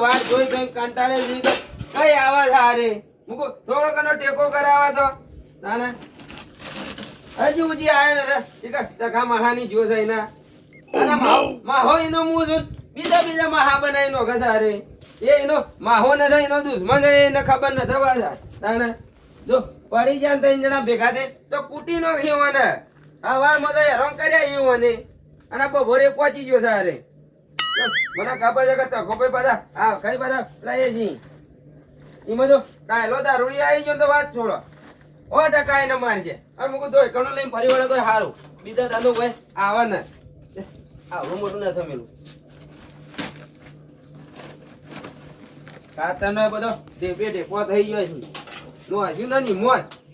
વાત જોઈ જોઈ કઈ આવા છે હારે મૂકો થોડો કનો ટેકો કરાવા તો. તાણે હજી ઉજી આયો ને મહાની જો છે એના. માહો એનો મું જોન બીજા બીજા મહા બનાવી નો ઘસારે એ એનો માહો નથી, એનો દુશ્મન એને ખબર નથી જાય તાણે જો, પડી જાય ત્રણ જણા ભેગા થઈ તો કૂટી નો ગયો આ હવારમાં તો હેરાન કર્યા એવું મને અને બપોરે પહોંચી ગયો સારે. મને ખબર છે કે તકો ભાઈ બધા, આ કઈ બધા લઈએ છી? એમાં જો, કાયલો દારૂડી આવી ગયો તો વાત છોડો. ઓ ટકા એને મારશે અને મૂકું તો એકણું લઈને ફરી વળે તો સારું બીજા દાદુ ભાઈ આવા ને આવડું મોટું ન થમેલું. કાતરનો બધો ઢેપે ઢેપો થઈ ગયો છે. નો હજુ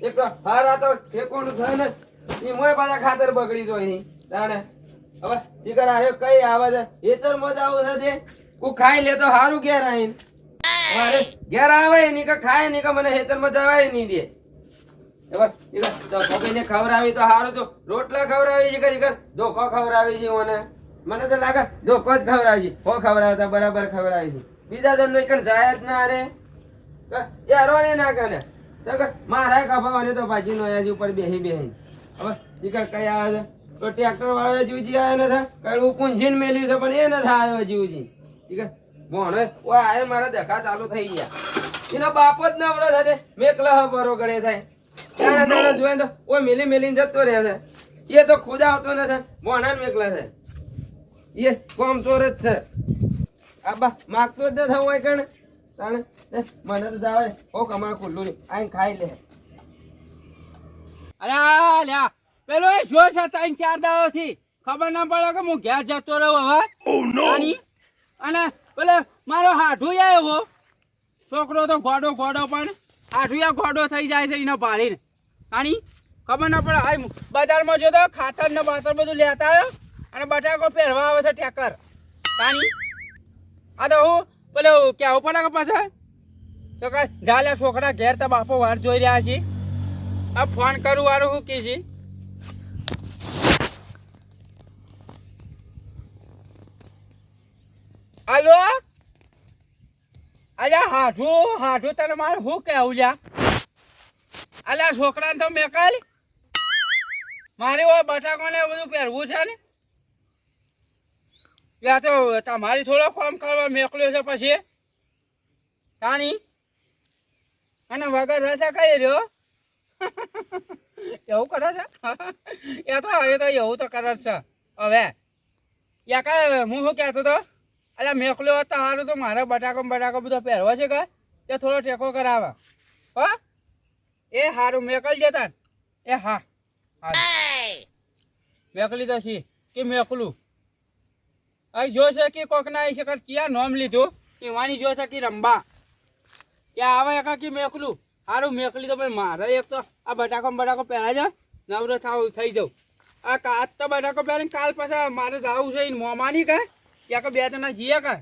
એક હારા તો ને એ મોય પાછા ખાતર બગડી જોઈ તાણે કઈ આવે છે? મજા આવું ખાઈ લે તો હારું ઘેર આવીને. અરે ઘેર આવે નહીં કે ખાય કે મને હેતરમાં જવાય નહીં દે. ભગીને ખવડાવી તો હારું તો રોટલા ખવડાવી છે કે દીકરા? ધોકો ખવડાવી છે મને. મને તો લાગે ધોકો જ ખવડાવી છે. હો ખવડાવતા બરાબર ખવડાવી છે. બીજા ધંધો એકણ જાય જ ના અરે યારો ને ના કને મારા ખભાવાની તો ભાજી નો આયા ઉપર બેહી બેહી હવે દીકરા કઈ આવે છે? તો ટ્રેક્ટર વાળો જીવજી આવ્યો નથી કઈ પૂંછીને મેલ્યું છે પણ એ નથી આવ્યો જીવજી. દીકરા ભોણે ઓય, આય મારા દેખા ચાલુ થઈ ગયા. એનો બાપો જ નવરો થશે મેકલા બરો ગળે થાય. જાણે જાણે જોઈને તો, ઓય, મેલી મેલીને જતો રહે છે. એ તો ખુદ આવતો નથી. ભણા મેકલા છે. એ કોમ ચોર જ છે. આબા માગતો જ ન હોય કણ? તાણે? મને તો જાવે ઓ કમળ ખુલ્લું રહ્યું આઈને ખાઈ લે. અરે લ્યા. પેલો એ જો છે ત્રણ ચાર દાડો ખબર ના પડે કે હું ઘેર જતો રહ્યો હવે. અને પેલો મારો હાઠું છોકરો તો ગોડો ગોડો પણ. હાઠું ગોડો થઈ જાય છે એને ભાળીને. આની. ખબર ના પડે. હાઈ બજારમાં જો તો ખાતર ને બાતર બધું લેતા આવ્યો. અને બટાકો પહેરવા આવે છે ટેકર. આની. આ તો હું પેલો કેવું પડે કે પાછા તો કે જાલે છોકરા, ઘેર તો બાપો વાર જોઈ રહ્યા છે. આ ફોન કરું, વાળું શું કે છે? હાલો? અલ્યા, હાઠું હાઠું તને મારે શું કહેવું લ્યા? અલ્યા, છોકરાને તો મેકાલ મારે ઓય બટાકો ને બધું પહેરવું છે ને? યા તો તમારી થોડો કામ કરવા મેકલ્યો છે પછી. તાણી? અને વગર રસા કઈ રહ્યો? એવું કરે છે? એ તો હવે તો એવું તો કરે છે. હવે. યા કા હું શું કહેતો તો એટલે મેકલ્યો હતો તો સારું તો મારે બટાકો બટાકો બધો પહેરવો છે કે? તે થોડો ટેકો કરાવે. હો? એ સારું મેકલ જતા એ હા. મેકલી તો છી કે મેકલું? અહીં જોશે કે કોક ના છે કે ક્યાં નોમ લીધું? એ વાની જોશે કે રંબા. ક્યાં આવે એક કે મેકલું? સારું મેકલી તો ભાઈ મારે એક તો આ બટાકો બટાકો પહેરા જ નવરો થાવ થઈ જાઉં. આ કાચ તો બટાકો પહેરીને કાલ પાછા મારે જવું છે એને મોમાની કહે યા કે બે જણા જીએ કહે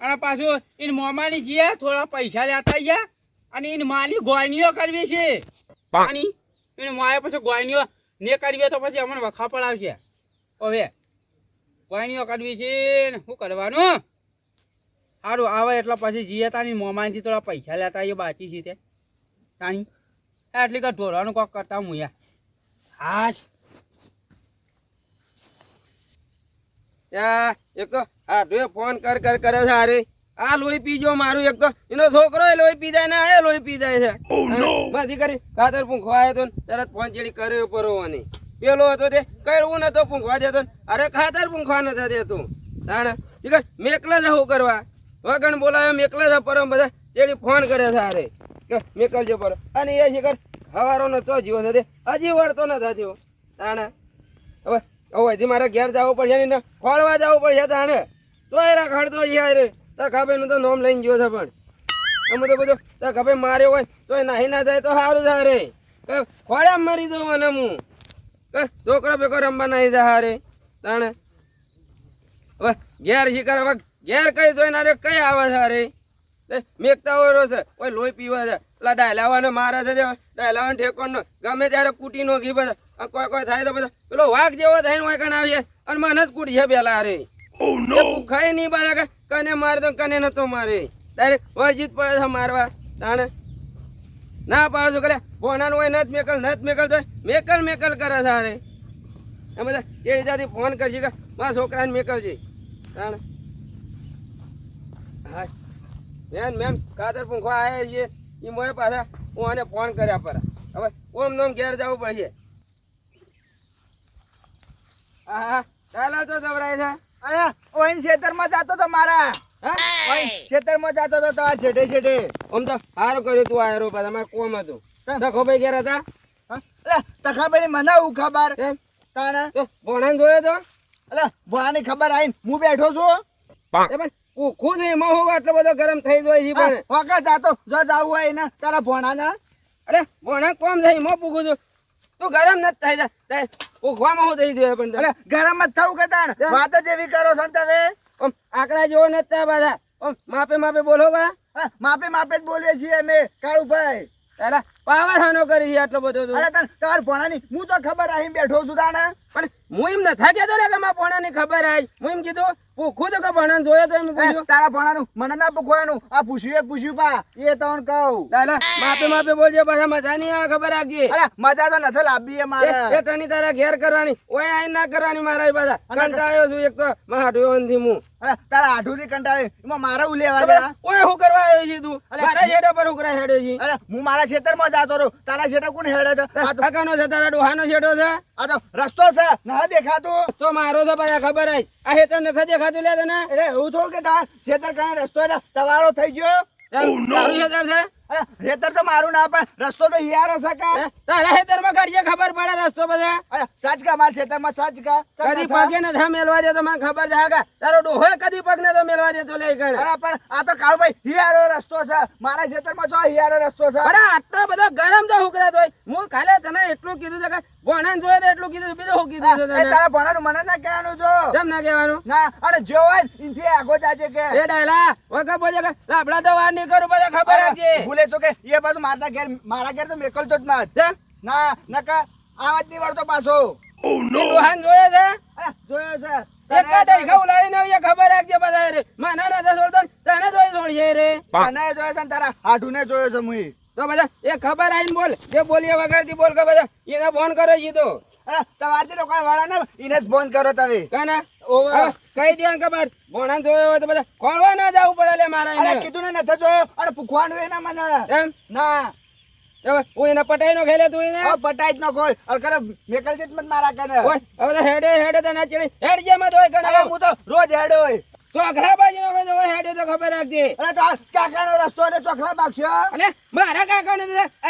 અને પાછું એને મોમાની જીએ થોડા પૈસા લેતા ગયા અને એને માની ગોયનીઓ કરવી છે. પાણી એને માએ પછી ગોયનીઓ ને કરવી તો પછી અમને વખા પડાવશે હવે ગોયનીઓ કાઢવી છે ને શું કરવાનું? સારું આવે એટલે પછી જઈએ તાની મોમાનથી થોડા પૈસા લેતા એ બાચી છે તે. તાની. એટલી કાંઈ ઢોરવાનું કોક કરતા હું યા હાશ. યા એક તો હાડુએ ફોન કર કર કરે છે અરે આ લોહી પીજો મારું એક. તો એનો છોકરો એ લોહી પી જાય ને આ લોહી પી જાય છે બધી કરી. ખાતર પૂંખવા આવ્યો તો તરત ફોન ચેડી કર્યો પરવાની પેલો હતો તે કઈ નતો પૂંખવા દેતો અરે ખાતર પૂંખવા નતા દેતો તાણે. ઠીક મેકલા જ હું કરવા. વગણ બોલાવે, મેકલા જ પરમ બધા. તેડી ફોન કરે છે હારે. કે મેકલજો પર. અને એ શિખર ન તો જીવો નથી હજી વળતો ન થયો તાણે. હવે હવે હજી મારે ઘેર જવું પડશે ને ખોળવા જવું પડશે તાણે. તો એ રખડતો યાર. તો ખબરનું તો નોમ લઈને ગયો છે પણ. અમે તો બધું તો ખબર માર્યો હોય તો એ નાહી ના જાય તો સારું છે રે કે ખોળે મરી દઉં મને હું. છોકરો ભેગો રમવા નહીં જા હારે. તાણે. હવે ઘેર શિકાર હવે ઘેર કઈ જોઈને અરે કઈ આવે છે અરે મેકતા હોય છે. કોઈ લોહી પીવા છે. પેલા ડાયલાવાનો મારે છે ડાયલાવાનો ઠેકોણનો ગમે ત્યારે કૂટી ઘી બધા. કોઈ કોઈ થાય તો બધા. પેલો વાઘ જેવો થઈને હોય કણ આવીએ અને મને જ કૂટીએ પેલા અરે એ નહીં બધા કને મારે તો કને નતો મારે. ડાયરેક્ટ વળજીત પડે છે મારવા. તાણે. ના પાડો છો કલે ફોનાનું નથ મેકલ નથ મેકલ તો મેકલ મેકલ કરે છે અરે બધા એ રીતેથી ફોન કરજે કે મારા છોકરાને મેકલજે તાણે. હા મેન મેન, કાતર પૂંખો આવ્યા છીએ. એ મોએ પાછા હું આને ફોન કર્યા પર. હવે ઓમ નોમ ઘેર જવું પડશે. હા હા ચાલો તો જવરાય છે. અરે ઓઈન ખેતરમાં જતો તો મારા. ખેતરમાં જાતો તો તમારા છેટે છેટે આમ તો સારું કર્યું તું આયરો પાછા અમારે કોમ હતું તો ઘેર હતા અલે તખાભાઈ મને હું ખબર એમ તાણે તો જોયો તો અલે ભોળાની ખબર આઈને હું બેઠો છું પણ ભૂખું છે એમાં હું આટલો બધો ગરમ થઈ જાય છે પણ વખત જાતો જો જાવું હોય ને તારા ભોણાના અરે ભોણા કોમ થઈ એમાં પૂછું છું તું ગરમ નથી થઈ જાય ભૂખવામાં હું થઈ પણ ગરમ જ થવું કે તાણ વાત જ એવી કરો છો તમે આમ આંકડા જેવો નથી બધા. માપે માપે બોલો બા. માપે માપે જ બોલીએ છીએ અમે કાળુભાઈ. તારા પાવર હાનો કરી છે આટલો બધો અરે તાર તાર ભણાની હું તો ખબર આઈને બેઠો છું તાને પણ હું એમ ન થાકે તો રે કે મારા ભણાની ખબર આવી હું એમ કીધું ભૂખું તો કે ભણાને જોયો તો એમ પૂછ્યું તારા ભણાનું મને ના પૂછવાનું આ પૂછ્યું એ પૂછ્યું પા. એ તો કહું. તારા માપે માપે બોલજે પાછા મજા નહીં આવે ખબર રાખજે અરે મજા તો નથી લાવી એ મારે. એ- ટણી તારા ઘેર કરવાની ઓય આઈ ના કરવાની મારા પાછા કંટાળ્યો છું એક તો મારા થી હું. અરે તારા થી કંટાળે. એમાં મારે ઉ લેવા દે ઓય હું કરવા આવ્યો છે તું? અલે, મારા છેડા પર ઉકરા હેડે છે? અરે હું મારા ખેતરમાં જાતો રહું તારા ખેતર કોણ હેડે છે? આ તો- કાકાનો છે તારા ડોહાનો છેડો છે? આ તો રસ્તો છે. ના દેખાતું. તો મારો છે પાછા ખબર આઈ. આ હેતર નથી દેખાતું લે તને. એટલે એવું થોડું કે તાર ખેતર રસ્તો એટલે તમારો થઈ ગયો. તારું છે? રેતર તો મારું ના પણ રસ્તો તો હિયાર છે કા? તારા હેતરમાં કાઢીએ ખબર પડે રસ્તો બધા? સાચ કા મારા ખેતરમાં સાચ કા કદી પગે ન મેલવા દે તો મને ખબર છે. કે તારો ડોહો કદી પગ ને તો મેલવા દે તો લઈ ગણ અરે પણ આ તો કાળભાઈ હિયારો રસ્તો છે. મારા ખેતરમાં જો હિયારો રસ્તો છે. અરે આટલો બધો ગરમ તો હુકરા તોય હું કાલે તને એટલું કીધું છે કે ભણાને જોયે તો એટલું કીધું બીજું શું કીધું છે તને? તારા ભણાનું મને ના કહેવાનું જો. કેમ ના કહેવાનું? ના અને જો હોય ને આગો જાજે કે. એ ડાયલા વખત બોલે કે લાપડા તો વાર નહીં કરું બધા ખબર રાખજે. ભૂલે છો કે એ પાછું મારા ઘેર મારા ઘેર તો મેકલતો જ ના? ના નકા આવાજ નહીં વળતો પાછો. એ ડોહાને જોયે છે? અરે, જોયો છે. એક ખબર રાખજે બધા રે મને તને જોઈ છોડીએ રે. તને જોયો છે ને તારા હાડુને જોયો છે મુઈ. તો બધા એ ખબર આવીને બોલ જે બોલીએ વગરથી બોલ કે બધા એને ફોન કરો છે તો. તમારથી તો કોઈ વાળા ને એને જ ફોન કરો તમે. કાના? કઈ દે ખબર. ભણાને જોયો હોય તો બધા ખોલવા ના જવું પડે લે મારા એને. કીધું ને નથી જોયો. અને પૂખવાનું એના મને. એમ? ના. હું એને પટાઈ નો ખેલે તું એને? પટાઈ જ ન કોઈ અલકરે મેકલ છે મત મારા કરે. હવે હેડે હેડે તો ના ચડી હેડ જે મત હોય ગણા હું તો રોજ હેડો હોય ચોખલા બાજી નો તો ખબર રાખજે. અરે તો રસ્તો ને ચોખલા બાગશો. અને મારા કાકા ને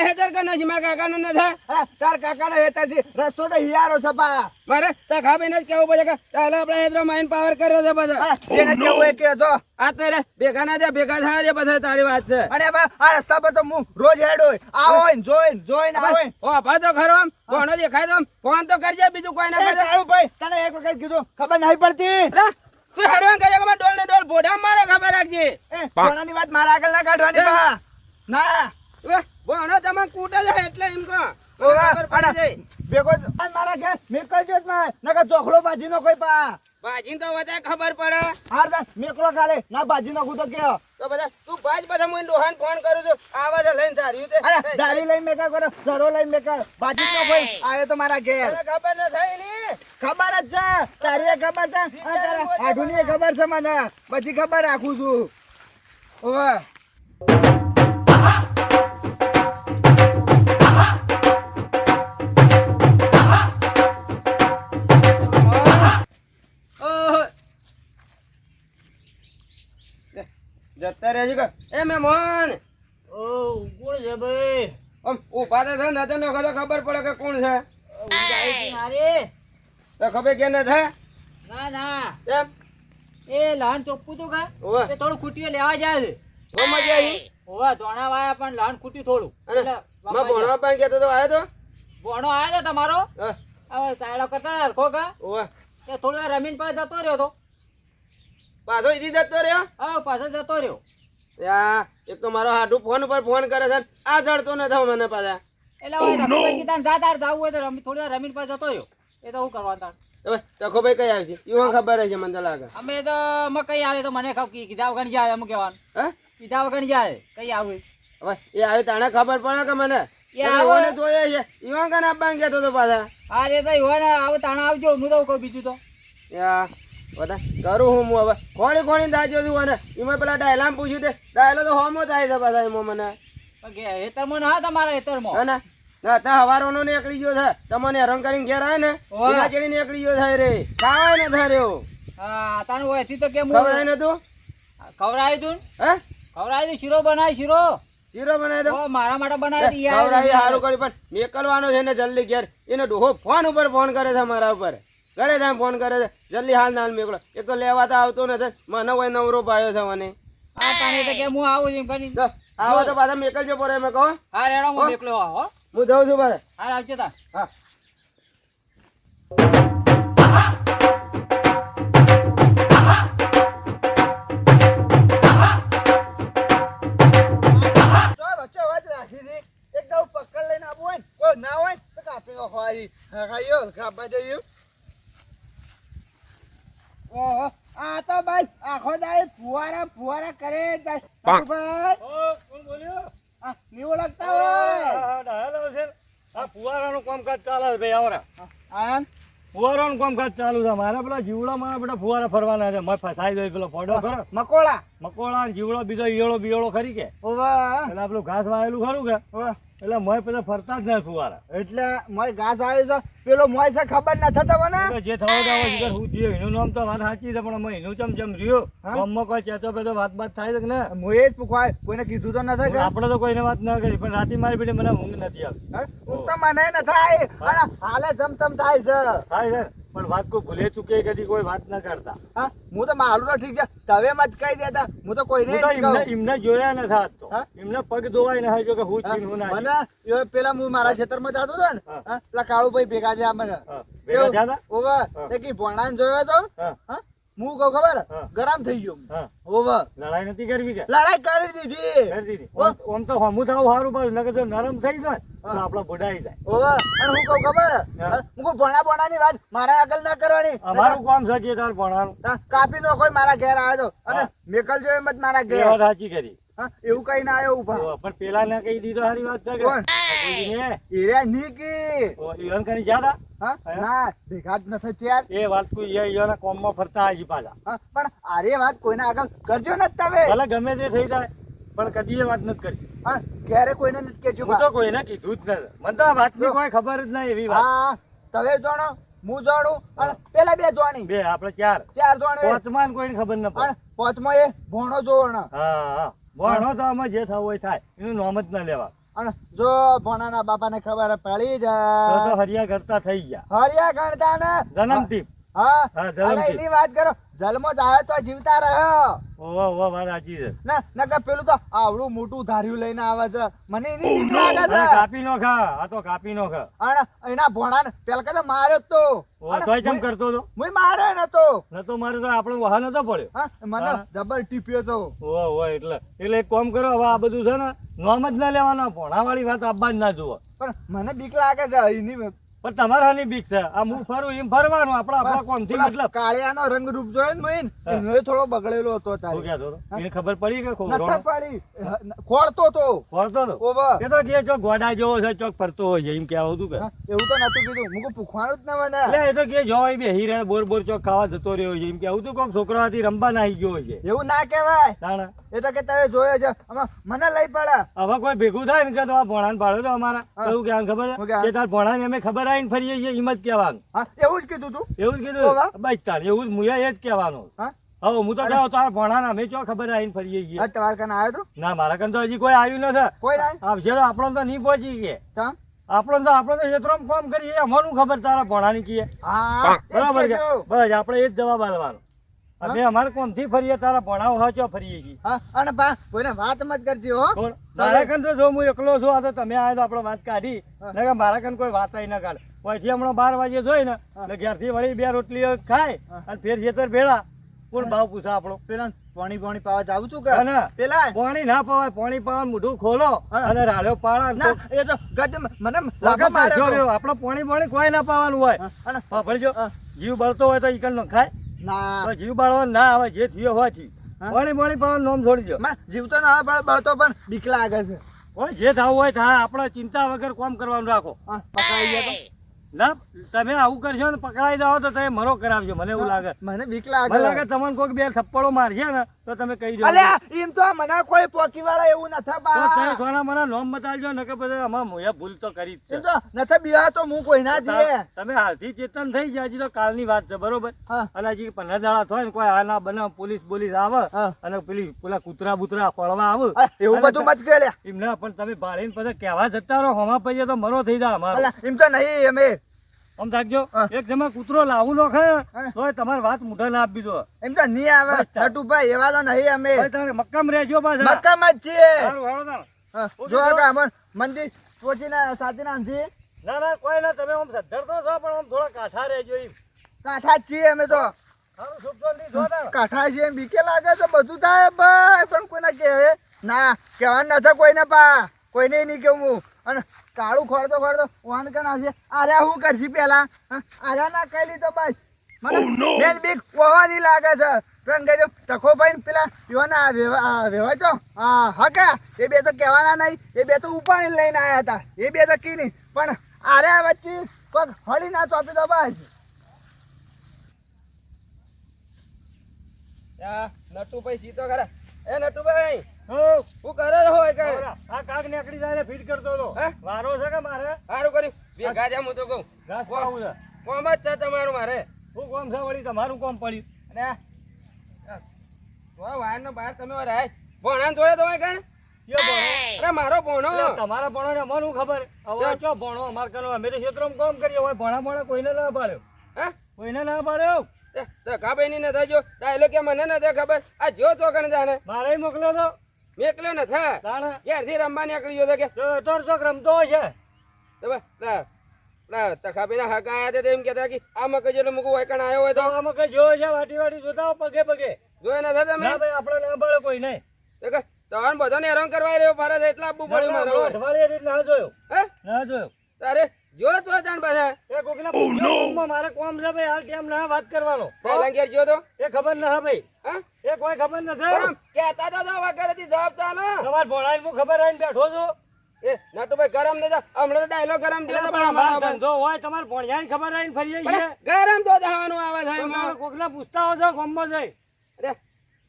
હેતર કે નથી. મારા કાકા નો નથી રસ્તો તો હિયારો છે પા મારે તખા બેન જ કેવું પડે કે ચાલો આપણે હેતરો માઇન્ડ પાવર કર્યો છે બધા. જેને કેવું એ કે જો આ તો રે ભેગા ના ભેગા બધા તારી વાત છે. અને આ રસ્તા પર તો હું રોજ હેડો આવો ને જોઈન જોઈન આવો ઓ ભા તો ખરો આમ કોનો દેખાય તો ફોન તો કરજે બીજું કોઈ ના એ કરજે. તને એક વખત કીધું ખબર નહીં પડતી. તું હેડવાન કરજે કે ડોલ ને ડોલ ભોડા મારે ખબર રાખજે. કોનાની વાત મારા આગળ ના કાઢવાની બા. ના. ભણો તમે કૂટે છે એટલે એમ કહો. ભેગો મારા ઘેર મેકલ જો જ નકર ચોખડો ભાજી નો કોઈ પા ભાજીને તો વધારે ખબર પડે. હાર તા મેકલો ખાલે. ના ભાજી નો તો કે. તો બધા તું ભાજ બધા હું ડોહાન ફોન કરું છું. આવા છે લઈને તારી રીતે અરે ધારી લઈને મેકા કરો સરો લઈને મેકા ભાજી તો ભાઈ આવ્યો તો મારા ઘેર. ખબર ન થઈ ની? ખબર જ છે. તારી ખબર છે? અને તારા આઠુની ખબર છે મને. પછી ખબર રાખું છું. ઓવે. જતા રહેજે કે એ મહેમાન! ઓ કોણ છે ભાઈ? આમ ઊભા તો થાય નજર નખો તો ખબર પડે કે કોણ છે. અરે તો ખબર કે ન થાય ના ના. એમ એ લાન ચોપ્પું તો કા એ થોડું ખૂટીઓ લેવા જાય છે. ઓ મજા આવી. ઓવા ધોણા વાયા પણ લાન ખૂટ્યું થોડું. એટલે માં ભણવા પણ કહેતો તો આયો તો? ભોણો આવ્યો છે તમારો? હવે સાયડો કરતા હરખો કા ઓવે. તે થોડું રમીન પાસે જતો રહ્યો તો. પાછો ઈથી જતો રહ્યો? હા પાછો જતો રહ્યો. યા એક તો મારો હાડુ ફોન ઉપર ફોન કરે છે આ જડતો ન થાવ મને પાછા. એટલે હવે રમીભાઈ કીધા જા તાર જાવું હોય તો રમી થોડી વાર રમીને પાસે જતો રહ્યો. એ તો હું કરવા તાર હવે તખોભાઈ કઈ આવી છે ઈવન ખબર હશે મને તો લાગે. અમે તો અમે કઈ આવે તો મને ખબર કી- કીધા વગર જાય અમુક કહેવાનું? હે? કીધા વગર જાય કઈ આવે? હવે એ આવે તાણે ખબર પડે કે મને? એ તમે આવે. ઈવોને જોઈએ છે. ઈવન કને આપવાનું કહેતો તો પાછા? હા રે તો હોય ને આવો તાણા આવજો હું તો કહું બીજું તો. યા. બધા કરું હું હું હવે. કોણી કોણી દાજો છું અને એમાં પેલા ડાયલામ પૂછ્યું તે. ડાયલો તો હોમો થાય છે પાછા એમાં મને. હેતરમાં ના તમારા હેતરમાં. ને ના. તા હવારોનો નીકળી ગયો છે. તમને હેરાન કરીને ઘેર આવે ને. એના ચડી નીકળી ગયો થાય રે. ખાવાય ન થાય હા તારું હોય તો કેમ ખબર આવી તું ખવડાય તું હે? તું? શીરો બનાય શીરો? શીરો બનાવી દો મારા માટે બનાવી દી સારું કર્યું પણ મેકલવાનો છે ને જલ્દી ઘેર. એનો ડોહો ફોન ઉપર ફોન કરે છે મારા ઉપર. ઘરે જાય ફોન કરે છે જલ્દી હાલ ના હાલ મેકલો. એક તો લેવા તો આવતો નથી. મને કોઈ નવરો પાયો છે મને. તો હું આવું છું કરી આવો તો પાછા મેકલજો પડે મેં કહો. હા રેડો હું મેકલો આવો હો. હું જઉં છું પાછા. હા આવજો તા હા. તો વચ્ચે વચ રાખી હતી એક દાવ પકડ લઈને હોય કોઈ ના હોય તો કાપી જઈએ. ઓહો આ તો ભાઈ આખો દાડે ફુવારા ફુવારા કરે આ નહીં ઓળખતા હોય. આ ફુવારાનું કામકાજ ચાલે છે ભાઈ આવરા. ફુવારાનું કામકાજ ચાલુ છે. મારા પેલા જીવડા મારા બધા ફુવારા ફરવાના છે. મેં ફસાઈ દઈ પેલો ફોડો ખરો. મકોડા. મકોડા જીવડો બીજો ઈયળો બિયળો ખરી કે? ઓવા એટલે પેલું ઘાસ વાયેલું ખરું કે. એટલે મોય પેલા ફરતા જ નથી ફુવારા. એટલે મોય ઘાસ આવ્યો છે. પેલો મોય છે ખબર ન થતો મને? જે થવા દાવો છે હું જે એનું નામ તો વાત સાચી છે પણ એનું ચમ ચમ રહ્યો? હા? ગામમાં કોઈ ચેતો પેતો વાત વાત થાય છે ને? મોય જ પૂખવાય કોઈને કીધું તો નથી કે? આપણે તો કોઈને વાત ના કરી પણ રાતે મારી બેટી મને ઊંઘ નથી આવતી? ઊંઘ તો મને ન થાય અને હાલે જમ તમ થાય છે. થાય છે. પણ વાત કોઈ ભૂલે ચૂકે કદી કોઈ વાત ના કરતા. હા? હું તો મારું તો ઠીક છે. તમે મત કહી દેતા. હું તો કોઈને એમને જોયા નથી આજ તો. એમને પગ ધોવાય ના જો કે હું હા, હું ના મને પેલા હું મારા ખેતરમાં જતો હતો ને પેલા કાળુભાઈ ભેગા થયા મને. ભેગા થયા ઓવા. તે કી જોયો હતો. હા, હા કહું ખબર? ગરમ થઈ ગયો ઓવર લડાઈ નથી કરવી કે? લડાઈ કરી દીધી. કરી દીધી. ઓમ તો હમું થાવ સારું પણ નકર જો નરમ થઈ જાય તો આપડે બુડાઈ જાય. ઓવર અને હું કહું ખબર? હા. કહું ભોણા ભોણાની વાત મારા આગળ ના કરવાની. અમારું કામ છે જે તાર ભણવાનું કાપી નો કોઈ મારા ઘેર આવ્યો તો. અને હા. મેકલ જો એમ જ મારા ઘેર. વાત સાચી કરી. એવું કઈ ના આવ્યો ઊભા. પણ પેલા ને કઈ દીધો સારી વાત છે કોણ? એરિયા નીકી. ઈવન કરી જ્યાં હા. ના ભેગા જ નથી ત્યાર એ વાત કોઈ ઈ- કોમમાં ફરતા આજી પાછા. પણ આરે વાત કોઈના આગળ કરજો ન તમે. ભલે ગમે તે થઈ જાય પણ કદી એ વાત નથી કરી. હા ક્યારે કોઈને નથી કેજો હું તો કોઈને કીધું જ નથી. મને તો આ વાતની કોઈ ખબર જ નહીં એવી વાત. હા તમે જાણો હું જાણું અને પેલા બે જાણી. બે આપણે ચાર. ચાર જાણે. પાંચમાં કોઈને ખબર ન પડે. પાંચમો એ ભોણો જોવાનો. હા હા ભણો તો અમે જે થવું હોય થાય. એનું નામ જ ના લેવા અને જો ભોણાના બાપાને ખબર પડી જાય. તો હરિયા કરતા થઈ ગયા. હરિયા ગણતા ને જન્મથી. હા હા, જન્મથી. એની વાત કરો. જન્મો જાય તો જીવતા રહ્યો ઓહો ઓહો વાત સાચી છે. ના નકર પેલું તો આવડું મોટું ધાર્યું લઈને આવે છે. મને એની બીક લાગે છે. કાપી નો ખા આ તો કાપી નો ખા. અને એના ભોણાને પેલા કદા માર્યો તો. ઓ તોય મુય- કરતો હતો? મુય માર્યો નતો. નતો મારે તો આપણો વાહ નતો પડ્યો. હા મને ડબલ ટીપ્યો તો. ઓ ઓ એટલે એટલે એક કામ કરો હવે આ બધું છે ને નોમ જ ના લેવાના ભોણા વાળી વાત આપવા જ ના જુઓ. પણ મને બીક લાગે છે એની પણ તમારા હાલી બીક છે. આ હું ફરું એમ ફરવાનું. આપણા આપણા કોમથી થી મતલબ. કાળિયાનો રંગ રૂપ જોયો ને મોઈન હા. એનો થોડો બગડેલો હતો શું તારી કહેતો હતો? એને ખબર પડી કે નતો પડી. ખોળતો તો. ફરતો તો? એ તો કે ચોક ગોડા જેવો છે ચોક ફરતો હોય એમ કહેવા હતું કે. હા, એવું તો નતું કીધું. મુકું પૂછવાનું જ ન મને એટલે એ તો કે જો એ બેહી રહે બોર બોર ચોક ખાવા જતો રહ્યો છે એમ કે આવું તો કોક છોકરા હતી રંબા નાહી ગયો છે. એવું ના કહેવાય. તાણા? એ તો કે તમે જોયો છે. મને લઈ પડે. હવે કોઈ ભેગું થાય ને કે તો આ ભોણાને પાડો તો અમારા. એવું કે ખબર છે? કે તાર ભોણાને અમે ખબર આવીને ફરીએ છીએ એમ જ કહેવાનું. હા એવું જ કીધું તું? એવું જ કીધું. બસ એવું જ મુયા એ જ કહેવાનું. હા? હવે હું તો જાઉં તારા ભોણાને મેં ચો ખબર આવીને ફરીએ છીએ તમારે કને આવ્યો તો? ના મારા કને તો હજી કોઈ આવ્યું નથી. કોઈ આવશે તો આપણો તો નહીં પહોંચી ગયે. ચમ? આપણો તો આપણો તો ક્ષેત્રમાં ફોન કરીએ અમારું ખબર તારા ભોણાની કીએ. હા બરાબર બસ આપણે એ જ જવાબ આલવાનો અમે અમારે કોમથી ફરીએ? તારા ભણાવ હાચો ફરીએ છીએ. હા? અને બા કોઈને વાત મત કરજો હો? મારા કન તો જો હું એકલો છું આ તો તમે આયા તો આપણે વાત કાઢી. ને કે મારા કન કોઈ વાત ના કાઢે. પછી હમણાં બાર વાગે જોઈ ને એટલે ઘેરથી વળી બે રોટલીઓ ખાય અને ફેર ખેતર ભેળા. કોણ ભાવ પૂછા આપણો? પેલા પાણી પાણી પાવા જાવ છું કે? અને પેલા પાણી ના પાવાય પાણી પાવા મોઢું ખોલો અને રાડ્યો પાડા ના એ તો ગજ મને વખત મારે આપણો પાણી પાણી કોઈ ના પાવાનું હોય. અને ભણજો. જીવ બળતો હોય તો ઈકલ નો ખાય. ના. તો જીવ બાળવા ના આવે જે થયો હોય થયું. હા. પાણી પાણી નામ છોડી દો. જીવ તો ના બળ બળતો પણ બીક લાગે છે. કોઈ જે થવું હોય થાય આપણે ચિંતા વગર કોમ કરવાનું રાખો. હા, પકડાઈ ગયા તો? ના તમે આવું કરશો ને પકડાઈ જાઓ તો તમે મરો કરાવજો મને એવું લાગે. મને બીક મને લાગે લાગે તમને કોઈક બે થપ્પડો મારશે ને તો તમે કહી દો અલ્યા એમ તો મને કોઈ પોકી વાળા એવું નથી બા. તમે સોના મને નોમ બતાવજો ને કે બધા અમાર મોયા ભૂલ તો કરી જ છે. તો નથી બીવા તો હું કોઈ ના દે તમે હાલથી ચેતન થઈ ગયા હજી તો કાલની વાત છે બરોબર? અને હજી પંદર દાડા થાય ને કોઈ આ ના બનાવ પોલીસ બોલીસ આવે અને પેલી પેલા કૂતરા બુતરા ખોળવા આવે. એવું બધું મત કરે એમ ના પણ તમે ભાળીને પછી કહેવા જતા રહો હમા પૈયે તો મરો થઈ જાય અમારો. એમ તો નહીં અમે આમ રાખજો. એક જમા કૂતરો લાવું નો હા. તોય તમારી વાત મુઢે ના આપી દો. એમ તો નહીં આવે. ચાલ. એવા તો નહીં અમે. મક્કમ રહેજો પાછા. મક્કમ જ છીએ. જો અમર મંદિર પહોંચીને સાથે નામથી ના ના કોઈ ના તમે આમ સદ્ધર તો છો પણ આમ થોડા કાઠા રહેજો એમ. કાંઠા જ છીએ અમે તો. કાઠા છે એમ બીકે લાગે તો બધું થાય ભાઈ. પણ કોઈને કહેવે ના કહેવાનું નથી કોઈને પા. કોઈને નહીં કેવું અને કાળું ખોરતો ખોરતો વાન કન આવશે અરે હું કરશી પેલા અરે ના કહી લીધો બસ. મને બેન બીક ઓવાની લાગે છે. પેન કહેજો તખો ભાઈ પેલા યુવાના વેવાચો તો હા હા કે? એ બે તો કહેવાના નહીં. એ બે તો ઉપાડી લઈને આવ્યા હતા. એ બે તો કી નહીં પણ અરે વચ્ચે કોઈક હળી ના ચોપી દો બસ. નટુભાઈ સીતો કરે એ નટુભાઈ! હો, કરે હોય કણ આ કાક નીકળી જાય ને ફીટ કરતો હતો. વારો છે કે મારે? સારું કર્યું. ભેગા જા હું તો કહું. ઘાસ ખાવું છે. કોમ જ છે તમારું મારે. શું કામ છે વળી? તમારું કામ પડ્યું. અને આ- આ બહાર તમે વાર આય. જોયો તમે કણ અરે મારો ભોણો. તમારા ભણો ને મને ખબર? હવે આ ભણો અમાર કનો અમે તો ક્ષેત્રમાં કામ કરીએ. હોય ભણા ભણા કોઈને ના પાડ્યો. હે? કોઈને ના પાડ્યો? કાભાઈ ની નથી જો ડાયલો કે મને નથી ખબર. આ જો તો કણ જાણે મારે મોકલ્યો તો. મેકલ્યો ને થા. ક્યારથી રમવા નીકળ્યો તો કે? જો તો શોખ રમતો છે? તો બસ, લા- લા તખાભાઈના હક આયા એમ કેતા કે આ મગજ એટલે મૂકું હોય કણ આવ્યો હોય તો? તો આમાં કઈ જોયો છે વાટી વાટી જોતા પગે પગે. જોયે નથી તમે? ના ભાઈ આપણે ના પાડે કોઈ નહીં. તને બધાને હેરાન કરવા રહ્યો ફરજ એટલા આપવું પડ્યું મારો. અઠવાડિયે ના જોયો. હે? ના જોયો. તારે? જો તો જાણ પાસે એ કોકના પૂછ્યો કોમમાં મારે કોમ છે ભાઈ હાલ ટાઈમ ના વાત કરવાનો. પહેલા ઘેર જો તો. એ ખબર ન ભાઈ. હા? એ કોઈ ખબર નથી. કહેતા તો તો વગરેથી જવાબ તો આલો. તમાર ભોળાઈ હું ખબર આઈને બેઠો છો. એ નટુભાઈ ગરમ દેજો હમણાં ડાયલોગ ગરમ દે તો પણ તમારા અમારા ધંધો હોય તમારે ભોળિયાની ખબર આવીને ફરી પણ ગરમ તો થવાનું આવે છે. કોકના પૂછતા હો છો ગામમાં જઈ. અરે,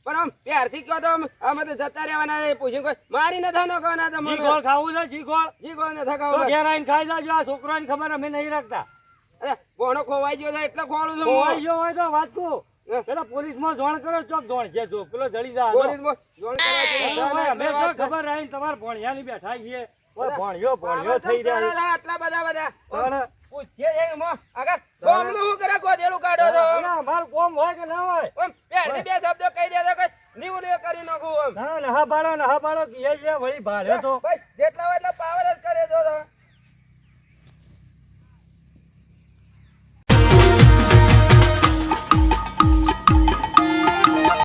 પણ આમ પ્યારથી કહો તો આમ તો જતા રહેવાના એ પૂછ્યું કોઈ મારી નથી નોખવાના જી તમને ગોળ ખાવું છે જીગોળ? જીગોળ જી તો ખાવું ઘેર આવીને ખાઈ જાજો આ છોકરાની ખબર અમે નહીં રાખતા. અરે ભોણો ખોવાઈ ગયો છે એટલે ખોવાડું છું ખોવાઈ ગયો હોય તો વાત કહું પેલા પોલીસમાં જોણ કરો ચોક જોણ છે જો પેલો જડી જા. પોલીસમાં જોણ કરવા જેવું છે ને અમે. ખબર આવીને તમારે ભણ્યાની બેઠા છીએ. ભણ્યો ભણ્યો થઈ રહ્યા કરો આટલા બધા બધા. તાણે. પૂછીએ છે એમાં. આગળ. કોમનું શું કરે? ગોધેડું કાઢો ના, અમારું કોમ હોય કે ના હોય? પ્યારથી બે શબ્દો કહી દેજો કે નીવડ્યો કરી નાખું ના નહા પાડો કીએ છે વળી ભાડ્યો તો. જેટલા હોય એટલા પાવર જ કરે તો તો.